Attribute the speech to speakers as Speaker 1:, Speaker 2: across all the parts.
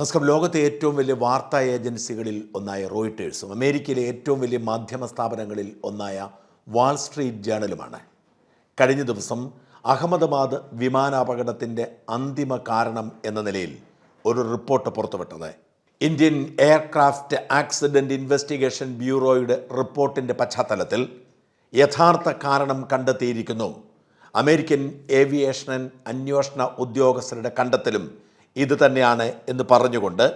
Speaker 1: നമസ്കാരം. ലോകത്തെ ഏറ്റവും വലിയ വാർത്താ ഏജൻസികളിൽ ഒന്നായ റോയിട്ടേഴ്സും അമേരിക്കയിലെ ഏറ്റവും വലിയ മാധ്യമ സ്ഥാപനങ്ങളിൽ ഒന്നായ വാൾ സ്ട്രീറ്റ് ജേണലുമാണ്. കഴിഞ്ഞ ദിവസം അഹമ്മദാബാദ് വിമാനാപകടത്തിന്റെ അന്തിമ കാരണം എന്ന നിലയിൽ ഒരു റിപ്പോർട്ട് പുറത്തുവിട്ടത്. ഇന്ത്യൻ എയർക്രാഫ്റ്റ് ആക്സിഡന്റ് ഇൻവെസ്റ്റിഗേഷൻ ബ്യൂറോയുടെ റിപ്പോർട്ടിന്റെ പശ്ചാത്തലത്തിൽ യഥാർത്ഥ കാരണം കണ്ടെത്തിയിരിക്കുന്നു. അമേരിക്കൻ ഏവിയേഷൻ അന്വേഷണ ഉദ്യോഗസ്ഥരുടെ കണ്ടെത്തലും ഇത് തന്നെയാണ് എന്ന് പറഞ്ഞുകൊണ്ട്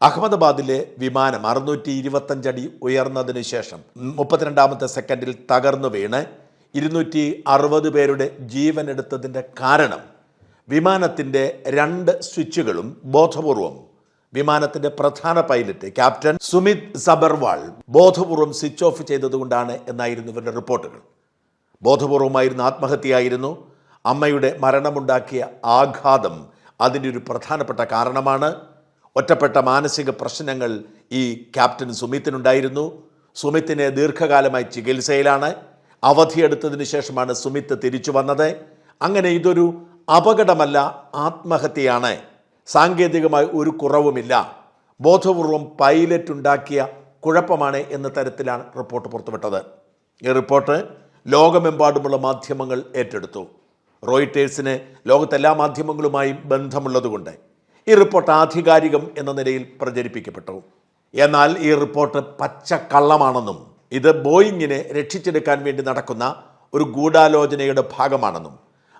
Speaker 1: അഹമ്മദാബാദിലെ വിമാനം അറുന്നൂറ്റി ഇരുപത്തഞ്ചടി ഉയർന്നതിന് ശേഷം മുപ്പത്തിരണ്ടാമത്തെ സെക്കൻഡിൽ തകർന്നു വീണ് ഇരുന്നൂറ്റി അറുപത് പേരുടെ ജീവൻ എടുത്തതിന്റെ കാരണം വിമാനത്തിന്റെ രണ്ട് സ്വിച്ചുകളും ബോധപൂർവം വിമാനത്തിന്റെ പ്രധാന പൈലറ്റ് ക്യാപ്റ്റൻ സുമിത് സബർവാൾ ബോധപൂർവം സ്വിച്ച് ഓഫ് ചെയ്തതുകൊണ്ടാണ് എന്നായിരുന്നു ഇവരുടെ റിപ്പോർട്ടുകൾ. ബോധപൂർവമായിരുന്ന ആത്മഹത്യയായിരുന്നു അമ്മയുടെ മരണമുണ്ടാക്കിയ ആഘാതം അതിന്റെ ഒരു പ്രധാനപ്പെട്ട കാരണമാണ് ഒറ്റപ്പെട്ട മാനസിക പ്രശ്നങ്ങൾ ഈ ക്യാപ്റ്റൻ സുമിത്തിനുണ്ടായിരുന്നു. സുമിത്തിന് ദീർഘകാലമായി ചികിത്സയിലാണ്. അവധിയെടുത്തതിന് ശേഷമാണ് സുമിത്ത് തിരിച്ചു വന്നത്. അങ്ങനെ ഇതൊരു അപകടമല്ല ആത്മഹത്യയാണ്. സാങ്കേതികമായി ഒരു കുറവുമില്ല. ബോധപൂർവം പൈലറ്റ് ഉണ്ടാക്കിയ കുഴപ്പമാണ് എന്ന തരത്തിലാണ് റിപ്പോർട്ട് പുറത്തുവിട്ടത്. ഈ റിപ്പോർട്ട് ലോകമെമ്പാടുമുള്ള മാധ്യമങ്ങൾ ഏറ്റെടുത്തു. റോയിട്ടേഴ്സിന് ലോകത്തെല്ലാ മാധ്യമങ്ങളുമായി ബന്ധമുള്ളതുകൊണ്ട് ഈ റിപ്പോർട്ട് ആധികാരികം എന്ന നിലയിൽ പ്രചരിപ്പിക്കപ്പെട്ടു. എന്നാൽ ഈ റിപ്പോർട്ട് പച്ചക്കള്ളമാണെന്നും ഇത് ബോയിങ്ങിനെ രക്ഷിച്ചെടുക്കാൻ വേണ്ടി നടക്കുന്ന ഒരു ഗൂഢാലോചനയുടെ ഭാഗമാണെന്നും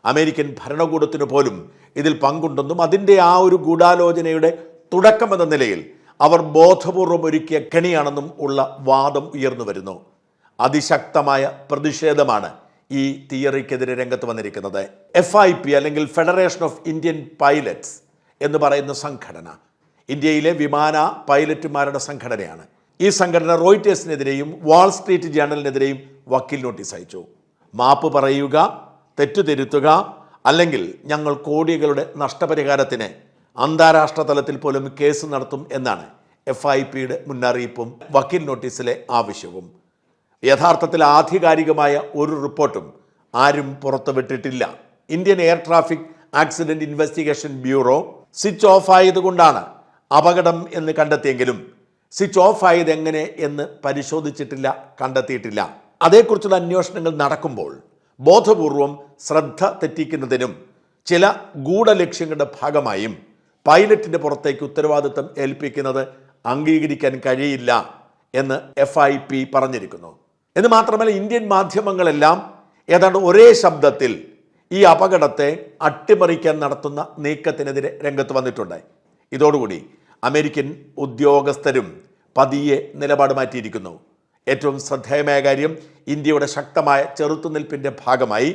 Speaker 1: അമേരിക്കൻ ഭരണകൂടത്തിന് പോലും ഇതിൽ പങ്കുണ്ടെന്നും അതിന്റെ ആ ഒരു ഗൂഢാലോചനയുടെ തുടക്കമെന്ന നിലയിൽ അവർ ബോധപൂർവം ഒരുക്കിയ കെണിയാണെന്നും ഉള്ള വാദം ഉയർന്നു വരുന്നു. അതിശക്തമായ പ്രതിഷേധമാണ് ഈ തിയറിക്കെതിരെ രംഗത്ത് വന്നിരിക്കുന്നത് എഫ് ഐ പി അല്ലെങ്കിൽ ഫെഡറേഷൻ ഓഫ് ഇന്ത്യൻ പൈലറ്റ്സ് എന്ന് പറയുന്ന സംഘടന. ഇന്ത്യയിലെ വിമാന പൈലറ്റുമാരുടെ സംഘടനയാണ്. ഈ സംഘടന റോയിറ്റേഴ്സിനെതിരെയും വാൾ സ്ട്രീറ്റ് ജേണലിനെതിരെയും വക്കീൽ നോട്ടീസ് അയച്ചു. മാപ്പ് പറയുക തെറ്റുതിരുത്തുക അല്ലെങ്കിൽ ഞങ്ങൾ കോടികളുടെ നഷ്ടപരിഹാരത്തിന് അന്താരാഷ്ട്ര തലത്തിൽ പോലും കേസ് നടത്തും എന്നാണ് എഫ് ഐ പിയുടെ മുന്നറിയിപ്പും വക്കീൽ നോട്ടീസിലെ ആവശ്യവും. യഥാർത്ഥത്തിൽ ആധികാരികമായ ഒരു റിപ്പോർട്ടും ആരും പുറത്തുവിട്ടിട്ടില്ല. Indian air traffic accident investigation bureau switch off ആയതുകൊണ്ടാണ് അപകടം എന്ന് കണ്ടെത്തിയെങ്കിലും സ്വിച്ച് ഓഫ് ആയത് എങ്ങനെ എന്ന് പരിശോധിച്ചിട്ടില്ല കണ്ടെത്തിയിട്ടില്ല. അതേക്കുറിച്ചുള്ള അന്വേഷണങ്ങൾ നടക്കുമ്പോൾ ബോധപൂർവം ശ്രദ്ധ തെറ്റിക്കുന്നതിനും ചില ഗൂഢലക്ഷ്യങ്ങളുടെ ഭാഗമായും പൈലറ്റിന്റെ പുറത്തേക്ക് ഉത്തരവാദിത്തം ഏൽപ്പിക്കുന്നത് അംഗീകരിക്കാൻ കഴിയില്ല എന്ന് എഫ് ഐ പി പറഞ്ഞിരിക്കുന്നു. എന്ന് മാത്രമല്ല ഇന്ത്യൻ മാധ്യമങ്ങളെല്ലാം ഏതാണ്ട് ഒരേ ശബ്ദത്തിൽ ഈ അപകടത്തെ അട്ടിമറിക്കാൻ നടത്തുന്ന നീക്കത്തിനെതിരെ രംഗത്ത് വന്നിട്ടുണ്ട് ഇതോടുകൂടി അമേരിക്കൻ ഉദ്യോഗസ്ഥരും പതിയെ നിലപാട് മാറ്റിയിരിക്കുന്നു. ഏറ്റവും ശ്രദ്ധേയമായ കാര്യം ഇന്ത്യയുടെ ശക്തമായ ചെറുത്തുനിൽപ്പിന്റെ ഭാഗമായി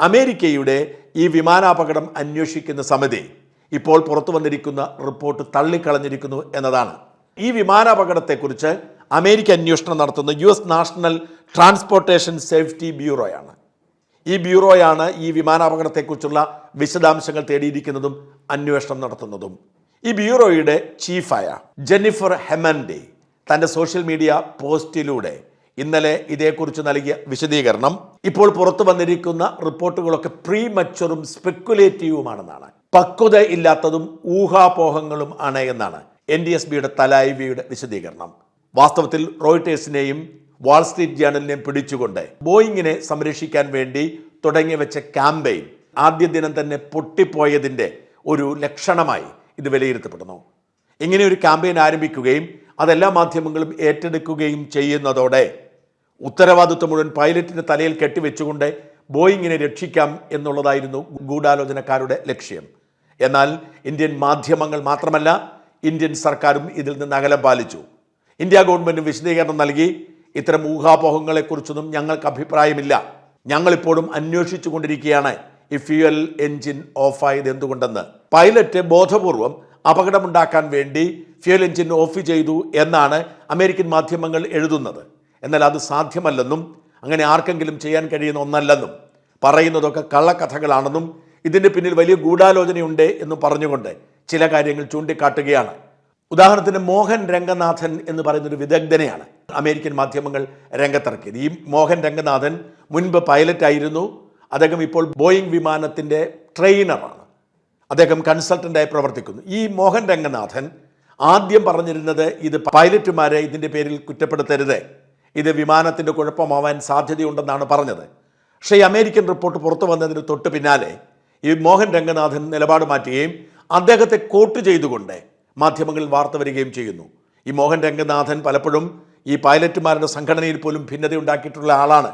Speaker 1: അമേരിക്കയുടെ ഈ വിമാനാപകടം അന്വേഷിക്കുന്ന സമിതി ഇപ്പോൾ പുറത്തു വന്നിരിക്കുന്ന റിപ്പോർട്ട് തള്ളിക്കളഞ്ഞിരിക്കുന്നു എന്നതാണ്. ഈ വിമാനാപകടത്തെക്കുറിച്ച് അമേരിക്ക അന്വേഷണം നടത്തുന്ന U S national transportation safety ബ്യൂറോയാണ്. ഈ ബ്യൂറോയാണ് ഈ വിമാനാപകടത്തെക്കുറിച്ചുള്ള വിശദാംശങ്ങൾ തേടിയിരിക്കുന്നതും അന്വേഷണം നടത്തുന്നതും. ഈ ബ്യൂറോയുടെ ചീഫായ ജെന്നിഫർ ഹെമൻഡി തന്റെ സോഷ്യൽ മീഡിയ പോസ്റ്റിലൂടെ ഇന്നലെ ഇതേക്കുറിച്ച് നൽകിയ വിശദീകരണം ഇപ്പോൾ പുറത്തു വന്നിരിക്കുന്ന റിപ്പോർട്ടുകളൊക്കെ പ്രീ മച്ചുറും സ്പെക്കുലേറ്റീവുമാണെന്നാണ് പക്വത ഇല്ലാത്തതും ഊഹാപോഹങ്ങളും ആണ് എന്നാണ് എൻ ഡി എസ് ബിയുടെ തലായിവിയുടെ വിശദീകരണം. വാസ്തവത്തിൽ റോയിട്ടേഴ്സിനെയും വാൾസ്ട്രീറ്റ് ജേണലിനെയും പിടിച്ചുകൊണ്ട് ബോയിങ്ങിനെ സംരക്ഷിക്കാൻ വേണ്ടി തുടങ്ങി വെച്ച ക്യാമ്പയിൻ ആദ്യ ദിനം തന്നെ പൊട്ടിപ്പോയതിന്റെ ഒരു ലക്ഷണമായി ഇത് വിലയിരുത്തപ്പെടുന്നു. ഇങ്ങനെ ഒരു ക്യാമ്പയിൻ ആരംഭിക്കുകയും അതെല്ലാ മാധ്യമങ്ങളും ഏറ്റെടുക്കുകയും ചെയ്യുന്നതോടെ ഉത്തരവാദിത്വം മുഴുവൻ പൈലറ്റിന്റെ തലയിൽ കെട്ടിവെച്ചുകൊണ്ട് ബോയിങ്ങിനെ രക്ഷിക്കാം എന്നുള്ളതായിരുന്നു ഗൂഢാലോചനക്കാരുടെ ലക്ഷ്യം. എന്നാൽ ഇന്ത്യൻ മാധ്യമങ്ങൾ മാത്രമല്ല ഇന്ത്യൻ സർക്കാരും ഇതിൽ നിന്ന് അകലം പാലിച്ചു. ഇന്ത്യ ഗവൺമെന്റ് വിശദീകരണം നൽകി ഇത്തരം ഊഹാപോഹങ്ങളെക്കുറിച്ചൊന്നും ഞങ്ങൾക്ക് അഭിപ്രായമില്ല. ഞങ്ങളിപ്പോഴും അന്വേഷിച്ചു കൊണ്ടിരിക്കുകയാണ് ഈ ഫ്യൂവൽ എഞ്ചിൻ ഓഫായത് എന്തുകൊണ്ടെന്ന്. പൈലറ്റ് ബോധപൂർവം അപകടമുണ്ടാക്കാൻ വേണ്ടി ഫ്യൂൽ എഞ്ചിൻ ഓഫ് ചെയ്തു എന്നാണ് അമേരിക്കൻ മാധ്യമങ്ങൾ എഴുതുന്നത്. എന്നാൽ അത് സാധ്യമല്ലെന്നും അങ്ങനെ ആർക്കെങ്കിലും ചെയ്യാൻ കഴിയുന്ന ഒന്നല്ലെന്നും പറയുന്നതൊക്കെ കള്ളക്കഥകളാണെന്നും ഇതിന്റെ പിന്നിൽ വലിയ ഗൂഢാലോചനയുണ്ട് എന്നും പറഞ്ഞുകൊണ്ട് ചില കാര്യങ്ങൾ ചൂണ്ടിക്കാട്ടുകയാണ്. ഉദാഹരണത്തിന് മോഹൻ രംഗനാഥൻ എന്ന് പറയുന്ന ഒരു വിദഗ്ധനെയാണ് അമേരിക്കൻ മാധ്യമങ്ങൾ രംഗത്തിറക്കിയത്. ഈ മോഹൻ രംഗനാഥൻ മുൻപ് പൈലറ്റ് ആയിരുന്നു അദ്ദേഹം ഇപ്പോൾ ബോയിങ് വിമാനത്തിന്റെ ട്രെയിനറാണ്. അദ്ദേഹം കൺസൾട്ടന്റായി പ്രവർത്തിക്കുന്നു. ഈ മോഹൻ രംഗനാഥൻ ആദ്യം പറഞ്ഞിരുന്നത് ഇത് പൈലറ്റുമാരെ ഇതിന്റെ പേരിൽ കുറ്റപ്പെടുത്തരുത്. ഇത് വിമാനത്തിന്റെ കുഴപ്പമാവാൻ സാധ്യതയുണ്ടെന്നാണ് പറഞ്ഞത്. പക്ഷേ ഈ അമേരിക്കൻ റിപ്പോർട്ട് പുറത്തു വന്നതിന് തൊട്ട് പിന്നാലെ ഈ മോഹൻ രംഗനാഥൻ നിലപാട് മാറ്റുകയും അദ്ദേഹത്തെ കോട്ട് ചെയ്തുകൊണ്ട് മാധ്യമങ്ങളിൽ വാർത്ത വരികയും ചെയ്യുന്നു. ഈ മോഹൻ രംഗനാഥൻ പലപ്പോഴും ഈ പൈലറ്റുമാരുടെ സംഘടനയിൽ പോലും ഭിന്നതയുണ്ടാക്കിയിട്ടുള്ള ആളാണ്.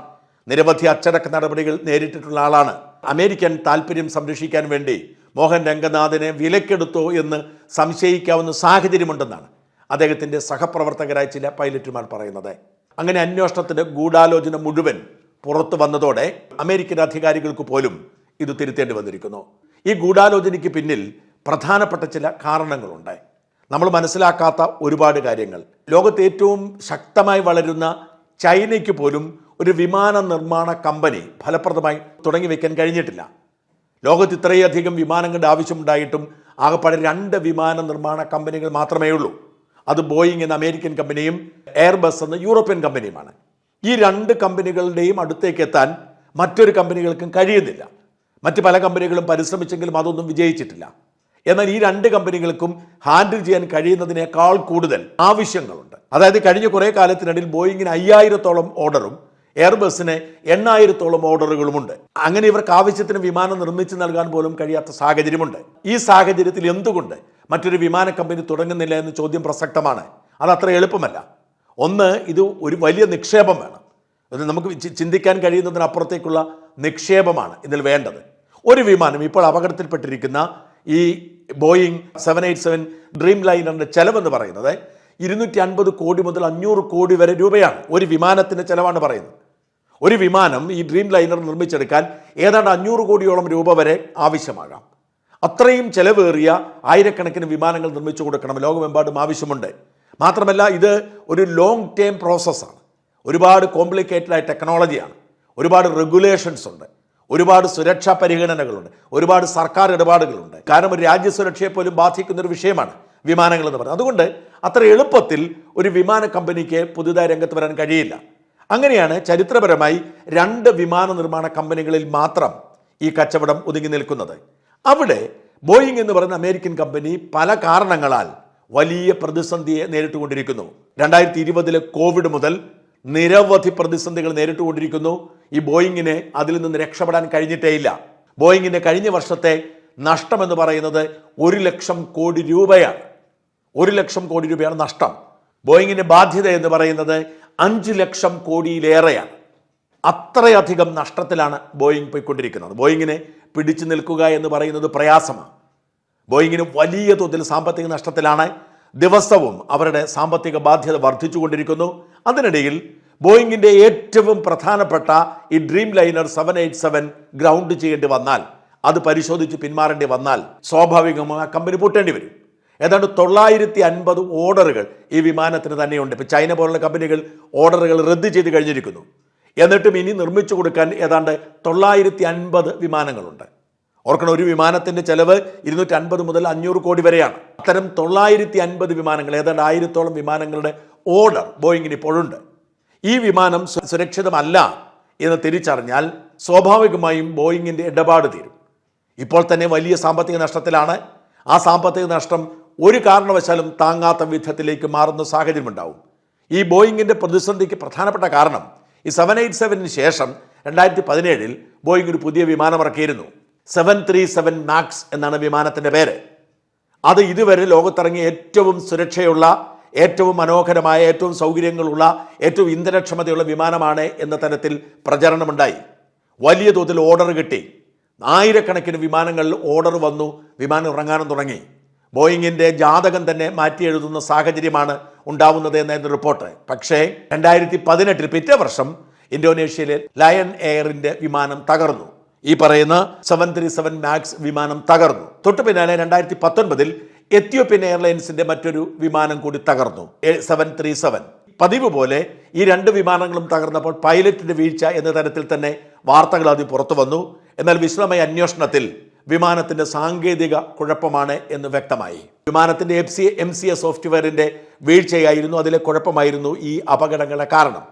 Speaker 1: നിരവധി അച്ചടക്ക നടപടികൾ നേരിട്ടിട്ടുള്ള ആളാണ്. അമേരിക്കൻ താല്പര്യം സംരക്ഷിക്കാൻ വേണ്ടി മോഹൻ രംഗനാഥനെ വിലക്കെടുത്തോ എന്ന് സംശയിക്കാവുന്ന സാഹചര്യമുണ്ടെന്നാണ് അദ്ദേഹത്തിന്റെ സഹപ്രവർത്തകരായ ചില പൈലറ്റുമാർ പറയുന്നത്. അങ്ങനെ അന്വേഷണത്തിന്റെ ഗൂഢാലോചന മുഴുവൻ പുറത്തു വന്നതോടെ അമേരിക്കൻ അധികാരികൾക്ക് പോലും ഇത് തിരുത്തേണ്ടി വന്നിരിക്കുന്നു. ഈ ഗൂഢാലോചനയ്ക്ക് പിന്നിൽ പ്രധാനപ്പെട്ട ചില കാരണങ്ങളുണ്ട്. നമ്മൾ മനസ്സിലാക്കാത്ത ഒരുപാട് കാര്യങ്ങൾ. ലോകത്ത് ഏറ്റവും ശക്തമായി വളരുന്ന ചൈനയ്ക്ക് പോലും ഒരു വിമാന നിർമ്മാണ കമ്പനി ഫലപ്രദമായി തുടങ്ങി വയ്ക്കാൻ കഴിഞ്ഞിട്ടില്ല. ലോകത്ത് ഇത്രയധികം വിമാനങ്ങളുടെ ആവശ്യമുണ്ടായിട്ടും ആകപ്പാടെ രണ്ട് വിമാന നിർമ്മാണ കമ്പനികൾ മാത്രമേ ഉള്ളൂ. അത് ബോയിങ് എന്ന അമേരിക്കൻ കമ്പനിയും എയർബസ് എന്ന യൂറോപ്യൻ കമ്പനിയുമാണ്. ഈ രണ്ട് കമ്പനികളുടെയും അടുത്തേക്ക് എത്താൻ മറ്റൊരു കമ്പനികൾക്കും കഴിയുന്നില്ല. മറ്റ് പല കമ്പനികളും പരിശ്രമിച്ചെങ്കിലും അതൊന്നും വിജയിച്ചിട്ടില്ല. എന്നാൽ ഈ രണ്ട് കമ്പനികൾക്കും ഹാൻഡിൽ ചെയ്യാൻ കഴിയുന്നതിനേക്കാൾ കൂടുതൽ ആവശ്യങ്ങളുണ്ട്. അതായത് കഴിഞ്ഞ കുറേ കാലത്തിനിടയിൽ ബോയിങ്ങിന് അയ്യായിരത്തോളം ഓർഡറും എയർബസിന് എണ്ണായിരത്തോളം ഓർഡറുകളുമുണ്ട്. അങ്ങനെ ഇവർക്ക് ആവശ്യത്തിന് വിമാനം നിർമ്മിച്ചു നൽകാൻ പോലും കഴിയാത്ത സാഹചര്യമുണ്ട്. ഈ സാഹചര്യത്തിൽ എന്തുകൊണ്ട് മറ്റൊരു വിമാന കമ്പനി തുടങ്ങുന്നില്ല എന്ന ചോദ്യം പ്രസക്തമാണ്. അത് എളുപ്പമല്ല. ഒന്ന് ഇത് ഒരു വലിയ നിക്ഷേപം വേണം. അത് നമുക്ക് ചിന്തിക്കാൻ കഴിയുന്നതിനപ്പുറത്തേക്കുള്ള നിക്ഷേപമാണ് ഇതിൽ വേണ്ടത്. ഒരു വിമാനം ഇപ്പോൾ അപകടത്തിൽപ്പെട്ടിരിക്കുന്ന ഈ ബോയിങ് സെവൻ എയ്റ്റ് സെവൻ ഡ്രീം ലൈനറിന്റെ ചെലവെന്ന് പറയുന്നത് ഇരുന്നൂറ്റി അൻപത് കോടി മുതൽ അഞ്ഞൂറ് കോടി വരെ രൂപയാണ് ഒരു വിമാനത്തിന്റെ ചെലവാണ് പറയുന്നത്. ഒരു വിമാനം ഈ ഡ്രീം ലൈനർ നിർമ്മിച്ചെടുക്കാൻ ഏതാണ്ട് അഞ്ഞൂറ് കോടിയോളം രൂപ വരെ ആവശ്യമാകാം. അത്രയും ചെലവേറിയ ആയിരക്കണക്കിന് വിമാനങ്ങൾ നിർമ്മിച്ചു കൊടുക്കണം. ലോകമെമ്പാടും ആവശ്യമുണ്ട്. മാത്രമല്ല ഇത് ഒരു ലോങ് ടേം പ്രോസസ്സാണ് ഒരുപാട് കോംപ്ലിക്കേറ്റഡ് ആയ ടെക്നോളജിയാണ് ഒരുപാട് റെഗുലേഷൻസ് ഉണ്ട്. ഒരുപാട് സുരക്ഷാ പരിഗണനകളുണ്ട്. ഒരുപാട് സർക്കാർ ഇടപാടുകളുണ്ട്. കാരണം ഒരു രാജ്യസുരക്ഷയെ പോലും ബാധിക്കുന്ന ഒരു വിഷയമാണ് വിമാനങ്ങൾ എന്ന് പറയുന്നത് അതുകൊണ്ട് അത്ര എളുപ്പത്തിൽ ഒരു വിമാന കമ്പനിക്ക് പുതുതായി രംഗത്ത് വരാൻ കഴിയില്ല. അങ്ങനെയാണ് ചരിത്രപരമായി രണ്ട് വിമാന നിർമ്മാണ കമ്പനികളിൽ മാത്രം ഈ കച്ചവടം ഒതുങ്ങി നിൽക്കുന്നത്. അവിടെ ബോയിങ് എന്ന് പറയുന്ന അമേരിക്കൻ കമ്പനി പല കാരണങ്ങളാൽ വലിയ പ്രതിസന്ധിയെ നേരിട്ടുകൊണ്ടിരിക്കുന്നു. രണ്ടായിരത്തി ഇരുപതിലെ കോവിഡ് മുതൽ നിരവധി പ്രതിസന്ധികൾ നേരിട്ടുകൊണ്ടിരിക്കുന്നു. ഈ ബോയിങ്ങിന് അതിൽ നിന്ന് രക്ഷപ്പെടാൻ കഴിഞ്ഞിട്ടേയില്ല. ബോയിങ്ങിന്റെ കഴിഞ്ഞ വർഷത്തെ നഷ്ടമെന്ന് പറയുന്നത് ഒരു ലക്ഷം കോടി രൂപയാണ്. ഒരു ലക്ഷം കോടി രൂപയാണ് നഷ്ടം. ബോയിങ്ങിന്റെ ബാധ്യത എന്ന് പറയുന്നത് അഞ്ച് ലക്ഷം കോടിയിലേറെയാണ്. അത്രയധികം നഷ്ടത്തിലാണ് ബോയിങ് പോയിക്കൊണ്ടിരിക്കുന്നത്. ബോയിങ്ങിനെ പിടിച്ചു നിൽക്കുക എന്ന് പറയുന്നത് പ്രയാസമാണ്. ബോയിങ്ങിന് വലിയ തോതിൽ സാമ്പത്തിക നഷ്ടത്തിലാണ് ദിവസവും അവരുടെ സാമ്പത്തിക ബാധ്യത വർദ്ധിച്ചുകൊണ്ടിരിക്കുന്നു. അതിനിടയിൽ ബോയിങ്ങിന്റെ ഏറ്റവും പ്രധാനപ്പെട്ട ഈ dreamliner seven eight seven ground ചെയ്യേണ്ടി വന്നാൽ അത് പരിശോധിച്ച് പിന്മാറേണ്ടി വന്നാൽ സ്വാഭാവികമായി ആ കമ്പനി പൂട്ടേണ്ടി വരും. ഏതാണ്ട് തൊള്ളായിരത്തി അൻപത് ഓർഡറുകൾ ഈ വിമാനത്തിന് തന്നെയുണ്ട്. ഇപ്പം ചൈന പോലുള്ള കമ്പനികൾ ഓർഡറുകൾ റദ്ദ് ചെയ്ത് കഴിഞ്ഞിരിക്കുന്നു. എന്നിട്ടും ഇനി നിർമ്മിച്ചു കൊടുക്കാൻ ഏതാണ്ട് തൊള്ളായിരത്തി അൻപത് വിമാനങ്ങളുണ്ട്. ഓർക്കണം ഒരു വിമാനത്തിന്റെ ചെലവ് ഇരുന്നൂറ്റി അൻപത് മുതൽ അഞ്ഞൂറ് കോടി വരെയാണ്. അത്തരം തൊള്ളായിരത്തി അൻപത് വിമാനങ്ങൾ ഏതാണ്ട് ആയിരത്തോളം വിമാനങ്ങളുടെ ഓർഡർ ബോയിങ്ങിന് ഇപ്പോഴുണ്ട്. ഈ വിമാനം സുരക്ഷിതമല്ല എന്ന് തിരിച്ചറിഞ്ഞാൽ സ്വാഭാവികമായും ബോയിങ്ങിന്റെ ഇടപാട് തീരും. ഇപ്പോൾ തന്നെ വലിയ സാമ്പത്തിക നഷ്ടത്തിലാണ്. ആ സാമ്പത്തിക നഷ്ടം ഒരു കാരണവശാലും താങ്ങാത്ത വിധത്തിലേക്ക് മാറുന്ന സാഹചര്യമുണ്ടാവും. ഈ ബോയിങ്ങിന്റെ പ്രതിസന്ധിക്ക് പ്രധാനപ്പെട്ട കാരണം ഈ സെവൻ എയ്റ്റ് സെവനിന് ശേഷം രണ്ടായിരത്തി പതിനേഴിൽ ബോയിങ് ഒരു പുതിയ വിമാനം ഇറക്കിയിരുന്നു. സെവൻ ത്രീ സെവൻ മാക്സ് എന്നാണ് വിമാനത്തിന്റെ പേര്. അത് ഇതുവരെ ലോകത്തിറങ്ങിയ ഏറ്റവും സുരക്ഷയുള്ള ഏറ്റവും മനോഹരമായ ഏറ്റവും സൗകര്യങ്ങളുള്ള ഏറ്റവും ഇന്ധനക്ഷമതയുള്ള വിമാനമാണ് എന്ന തരത്തിൽ പ്രചരണമുണ്ടായി. വലിയ തോതിൽ ഓർഡർ കിട്ടി. ആയിരക്കണക്കിന് വിമാനങ്ങളിൽ ഓർഡർ വന്നു വിമാനം ഇറങ്ങാനും തുടങ്ങി. ബോയിങ്ങിന്റെ ജാതകം തന്നെ മാറ്റി എഴുതുന്ന സാഹചര്യമാണ് ഉണ്ടാവുന്നത് എന്നായിരുന്നു റിപ്പോർട്ട്. പക്ഷേ രണ്ടായിരത്തി പതിനെട്ടിൽ പിറ്റേ വർഷം ഇന്തോനേഷ്യയിലെ ലയൺ എയറിന്റെ വിമാനം തകർന്നു. ഈ പറയുന്ന സെവൻ ത്രീ സെവൻ മാക്സ് വിമാനം തകർന്നു. തൊട്ടു പിന്നാലെ രണ്ടായിരത്തി പത്തൊൻപതിൽ എത്യോപ്യൻ എയർലൈൻസിന്റെ മറ്റൊരു വിമാനം കൂടി തകർന്നു. സെവൻ ത്രീ സെവൻ പതിവ് പോലെ ഈ രണ്ട് വിമാനങ്ങളും തകർന്നപ്പോൾ പൈലറ്റിന്റെ വീഴ്ച എന്ന തരത്തിൽ തന്നെ വാർത്തകൾ ആദ്യം പുറത്തു വന്നു. എന്നാൽ വിശദമായ അന്വേഷണത്തിൽ വിമാനത്തിന്റെ സാങ്കേതിക കുഴപ്പമാണ് എന്ന് വ്യക്തമായി. വിമാനത്തിന്റെ F C M C S സോഫ്റ്റ്വെയറിന്റെ വീഴ്ചയായിരുന്നു അതിലെ കുഴപ്പമായിരുന്നു ഈ അപകടങ്ങളുടെ കാരണം.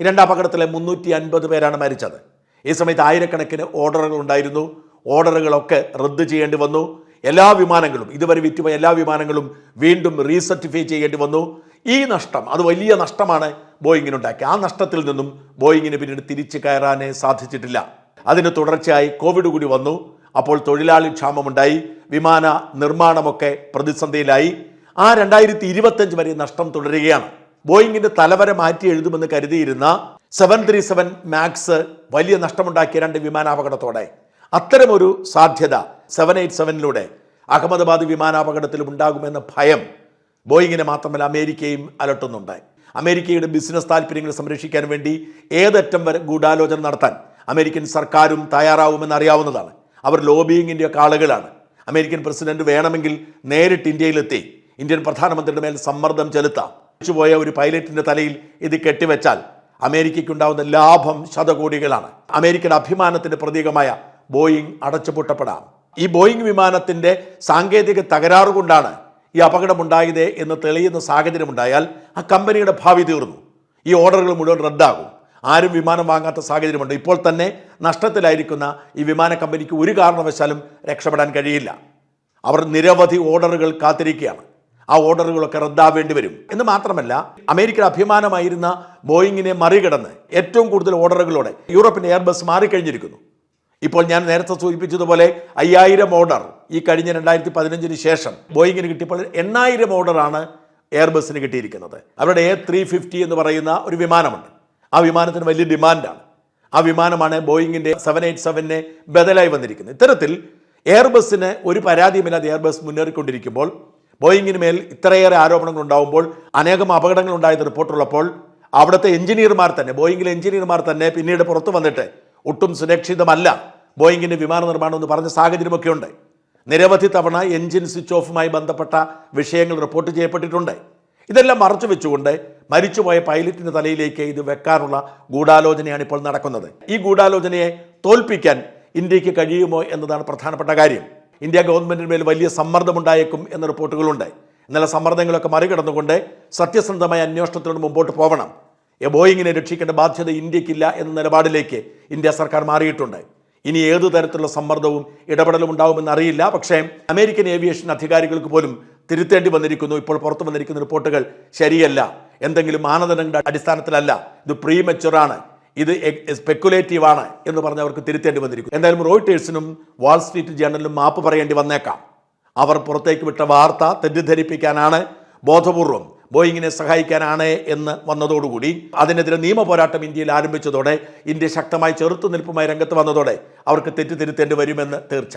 Speaker 1: ഈ രണ്ട് അപകടത്തിലെ മുന്നൂറ്റി അൻപത് പേരാണ് മരിച്ചത്. ഈ സമയത്ത് ആയിരക്കണക്കിന് ഓർഡറുകൾ ഉണ്ടായിരുന്നു. ഓർഡറുകളൊക്കെ റദ്ദ് ചെയ്യേണ്ടി വന്നു. എല്ലാ വിമാനങ്ങളും ഇതുവരെ വിറ്റുപോയ എല്ലാ വിമാനങ്ങളും വീണ്ടും റീസർട്ടിഫൈ ചെയ്യേണ്ടി വന്നു. ഈ നഷ്ടം അത് വലിയ നഷ്ടമാണ് ബോയിങ്ങിനുണ്ടാക്കി ആ നഷ്ടത്തിൽ നിന്നും ബോയിങ്ങിന് പിന്നീട് തിരിച്ചു കയറാനേ സാധിച്ചിട്ടില്ല. അതിന് തുടർച്ചയായി കോവിഡ് കൂടി വന്നു. അപ്പോൾ തൊഴിലാളി ക്ഷാമമുണ്ടായി. വിമാന നിർമ്മാണമൊക്കെ പ്രതിസന്ധിയിലായി. ആ രണ്ടായിരത്തി ഇരുപത്തഞ്ച് വരെ നഷ്ടം തുടരുകയാണ്. ബോയിങ്ങിന്റെ തലവരെ മാറ്റി എഴുതുമെന്ന് കരുതിയിരുന്ന സെവൻ ത്രീ സെവൻ മാക്സ് വലിയ നഷ്ടമുണ്ടാക്കിയ രണ്ട് വിമാനാപകടത്തോടെ. അത്തരമൊരു സാധ്യത സെവൻ എയ്റ്റ് സെവനിലൂടെ അഹമ്മദാബാദ് വിമാനാപകടത്തിലും ഉണ്ടാകുമെന്ന ഭയം ബോയിങ്ങിനെ മാത്രമല്ല അമേരിക്കയും അലട്ടുന്നുണ്ട്. അമേരിക്കയുടെ ബിസിനസ് താല്പര്യങ്ങൾ സംരക്ഷിക്കാൻ വേണ്ടി ഏതറ്റം വരെ ഗൂഢാലോചന നടത്താൻ അമേരിക്കൻ സർക്കാരും തയ്യാറാവുമെന്ന് അറിയാവുന്നതാണ്. അവർ ലോബിയിങ്ങിന്റെ ഒക്കെ ആളുകളാണ്. അമേരിക്കൻ പ്രസിഡന്റ് വേണമെങ്കിൽ നേരിട്ട് ഇന്ത്യയിലെത്തി ഇന്ത്യൻ പ്രധാനമന്ത്രിയുടെ മേൽ സമ്മർദ്ദം ചെലുത്താം. പോയ ഒരു പൈലറ്റിന്റെ തലയിൽ ഇത് കെട്ടിവെച്ചാൽ അമേരിക്കയ്ക്കുണ്ടാവുന്ന ലാഭം ശതകോടികളാണ്. അമേരിക്കയുടെ അഭിമാനത്തിന്റെ പ്രതീകമായ ബോയിങ് അടച്ചുപൂട്ടപ്പെടാം. ഈ ബോയിങ് വിമാനത്തിന്റെ സാങ്കേതിക തകരാറ് കൊണ്ടാണ് ഈ അപകടമുണ്ടായത് എന്ന് തെളിയുന്ന സാഹചര്യമുണ്ടായാൽ ആ കമ്പനിയുടെ ഭാവി തീർന്നു. ഈ ഓർഡറുകൾ മുഴുവൻ റദ്ദാകും. ആരും വിമാനം വാങ്ങാത്ത സാഹചര്യമുണ്ട്. ഇപ്പോൾ തന്നെ നഷ്ടത്തിലായിരിക്കുന്ന ഈ വിമാന കമ്പനിക്ക് ഒരു കാരണവശാലും രക്ഷപ്പെടാൻ കഴിയില്ല. അവർ നിരവധി ഓർഡറുകൾ കാത്തിരിക്കുകയാണ്. ആ ഓർഡറുകളൊക്കെ റദ്ദാവേണ്ടി വരും. എന്ന് മാത്രമല്ല അമേരിക്കയുടെ അഭിമാനമായിരുന്ന ബോയിങ്ങിനെ മറികടന്ന് ഏറ്റവും കൂടുതൽ ഓർഡറുകളോടെ യൂറോപ്പിന്റെ എയർബസ് മാറിക്കഴിഞ്ഞിരിക്കുന്നു. ഇപ്പോൾ ഞാൻ നേരത്തെ സൂചിപ്പിച്ചതുപോലെ അയ്യായിരം ഓർഡർ ഈ കഴിഞ്ഞ രണ്ടായിരത്തി പതിനഞ്ചിന് ശേഷം ബോയിങ്ങിന് കിട്ടിയപ്പോൾ എണ്ണായിരം ഓർഡറാണ് എയർബസിന് കിട്ടിയിരിക്കുന്നത്. അവരുടെ എ ത്രീ ഫിഫ്റ്റി എന്ന് പറയുന്ന ഒരു വിമാനമുണ്ട്. ആ വിമാനത്തിന് വലിയ ഡിമാൻഡാണ്. ആ വിമാനമാണ് ബോയിങ്ങിന്റെ സെവൻ എയ്റ്റ് സെവനെ ബദലായി വന്നിരിക്കുന്നത്. ഇത്തരത്തിൽ എയർബസിന് ഒരു പരാതിയുമില്ലാതെ എയർബസ് മുന്നേറിക്കൊണ്ടിരിക്കുമ്പോൾ ബോയിങ്ങിന് മേൽ ഇത്രയേറെ ആരോപണങ്ങൾ ഉണ്ടാകുമ്പോൾ അനേകം അപകടങ്ങൾ ഉണ്ടായത് റിപ്പോർട്ടുള്ളപ്പോൾ അവിടുത്തെ എഞ്ചിനീയർമാർ തന്നെ ബോയിങ്ങിലെ എഞ്ചിനീയർമാർ തന്നെ പിന്നീട് പുറത്തു വന്നിട്ട് ഒട്ടും സുരക്ഷിതമല്ല ബോയിങ്ങിന്റെ വിമാന നിർമ്മാണം എന്ന് പറഞ്ഞ സാഹചര്യമൊക്കെ ഉണ്ട്. നിരവധി തവണ എഞ്ചിൻ സ്വിച്ച് ഓഫുമായി ബന്ധപ്പെട്ട വിഷയങ്ങൾ റിപ്പോർട്ട് ചെയ്യപ്പെട്ടിട്ടുണ്ട്. ഇതെല്ലാം മറച്ചു വെച്ചുകൊണ്ട് മരിച്ചുപോയ പൈലറ്റിന്റെ തലയിലേക്ക് ഇത് വെക്കാറുള്ള ഗൂഢാലോചനയാണ് ഇപ്പോൾ നടക്കുന്നത്. ഈ ഗൂഢാലോചനയെ തോൽപ്പിക്കാൻ ഇന്ത്യയ്ക്ക് കഴിയുമോ എന്നതാണ് പ്രധാനപ്പെട്ട കാര്യം. ഇന്ത്യ ഗവൺമെന്റിന് മേൽ വലിയ സമ്മർദ്ദമുണ്ടായേക്കും എന്ന റിപ്പോർട്ടുകളുണ്ട്. എന്നാൽ സമ്മർദ്ദങ്ങളൊക്കെ മറികടന്നുകൊണ്ട് സത്യസന്ധമായ അന്വേഷണത്തിനോട് മുമ്പോട്ട് പോകണം ബോയിങ്ങിനെ രക്ഷിക്കേണ്ട ബാധ്യത ഇന്ത്യക്കില്ല എന്ന നിലപാടിലേക്ക് ഇന്ത്യ സർക്കാർ മാറിയിട്ടുണ്ട്. ഇനി ഏതു തരത്തിലുള്ള സമ്മർദ്ദവും ഇടപെടലും ഉണ്ടാവുമെന്ന് അറിയില്ല. പക്ഷേ അമേരിക്കൻ ഏവിയേഷൻ അധികാരികൾക്ക് പോലും തിരുത്തേണ്ടി വന്നിരിക്കുന്നു. ഇപ്പോൾ പുറത്തു വന്നിരിക്കുന്ന റിപ്പോർട്ടുകൾ ശരിയല്ല. എന്തെങ്കിലും മാനദണ്ഡങ്ങളുടെ അടിസ്ഥാനത്തിലല്ല. ഇത് പ്രീ ആണ്. ഇത് സ്പെക്കുലേറ്റീവാണ് എന്ന് പറഞ്ഞ് അവർക്ക് തിരുത്തേണ്ടി വന്നിരിക്കും എന്തായാലും റോയിട്ടേഴ്സിനും വാൾസ്ട്രീറ്റ് ജേണലിനും മാപ്പ് പറയേണ്ടി വന്നേക്കാം. അവർ പുറത്തേക്ക് വിട്ട വാർത്ത തെറ്റിദ്ധരിപ്പിക്കാനാണ് ബോധപൂർവം ബോയിങ്ങിനെ സഹായിക്കാനാണ് എന്ന് വന്നതോടുകൂടി അതിനെതിരെ നിയമ പോരാട്ടം ഇന്ത്യയിൽ ആരംഭിച്ചതോടെ ഇന്ത്യ ശക്തമായി ചെറുത്തുനിൽപ്പുമായി രംഗത്ത് വന്നതോടെ അവർക്ക് തെറ്റിദ്ധരുത്തേണ്ടി വരുമെന്ന് തീർച്ച.